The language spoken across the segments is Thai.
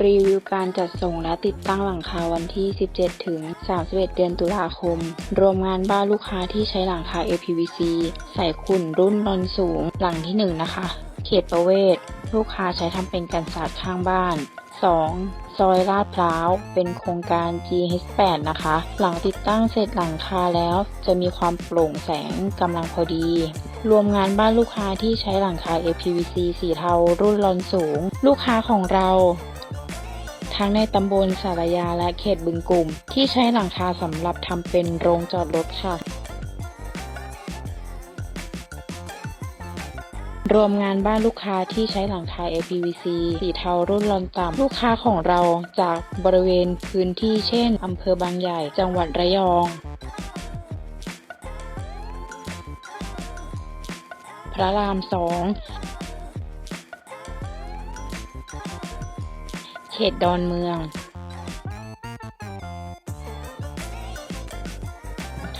รีวิวการจัดส่งและติดตั้งหลังคาวันที่ 17 ถึง 31 เดือนตุลาคม รวมงานบ้านลูกค้าที่ใช้หลังคา APVC ใส่ขุ่นรุ่นนอนสูง หลังที่ 1 นะคะ เขตประเวศ ลูกค้าใช้ทำเป็นกันศาสตร์ข้างบ้าน 2. ซอยลาดพร้าว เป็นโครงการ GH8 นะคะ หลังติดตั้งเสร็จหลังคาแล้ว จะมีความโปร่งแสงกำลังพอดี รวมงานบ้านลูกค้าที่ใช้หลังคา APVC สีเทารุ่นรอนสูง ลูกค้าของเรา ทั้งในตำบลสารยาและเขตบึงกลุ่ม ที่ใช้หลังคาสำหรับทำเป็นโรงจอดรถค่ะ รวมงานบ้านลูกค้าที่ใช้หลังคา APVC สีเทารุ่นรอนต่ำลูกค้าของเราจากบริเวณพื้นที่เช่นอำเภอบางใหญ่จังหวัดระยองพระรามสอง เขตดอนเมือง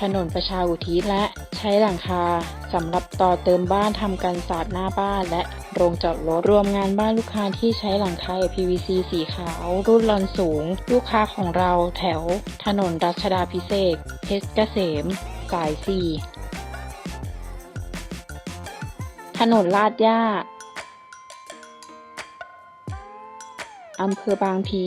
ถนนประชาอุทิศและใช้หลังคาสำหรับต่อเติมบ้านทำกันศาสตร์หน้าบ้านและโรงจอดรถรวมงานบ้านลูกค้าที่ใช้หลังคา PVC สีขาว รุ่นลอนสูง ลูกค้าของเราแถว ถนนรัชดาพิเศษเพชรเกษม สาย 4 ถนนลาดย่า อำเภอบางพี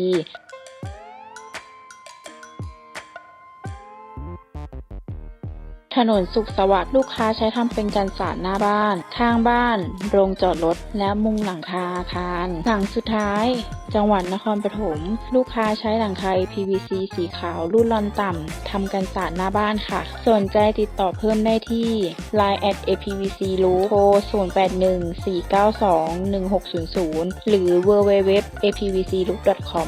ถนนสุขสวัสดิ์ลูกค้าใช้ทำเป็นการสาดหน้าบ้าน ข้างบ้าน โรงจอดรถ และมุงหลังคาอาคาร หลังสุดท้าย จังหวัดนครปฐม ลูกค้าใช้หลังคา PVC สีขาวรุ่นลอนต่ำทำกันสาดหน้าบ้านค่ะ สนใจติดต่อเพิ่มได้ที่ Line at APVC รู้โทร 0814921600 หรือ www.apvcloop.com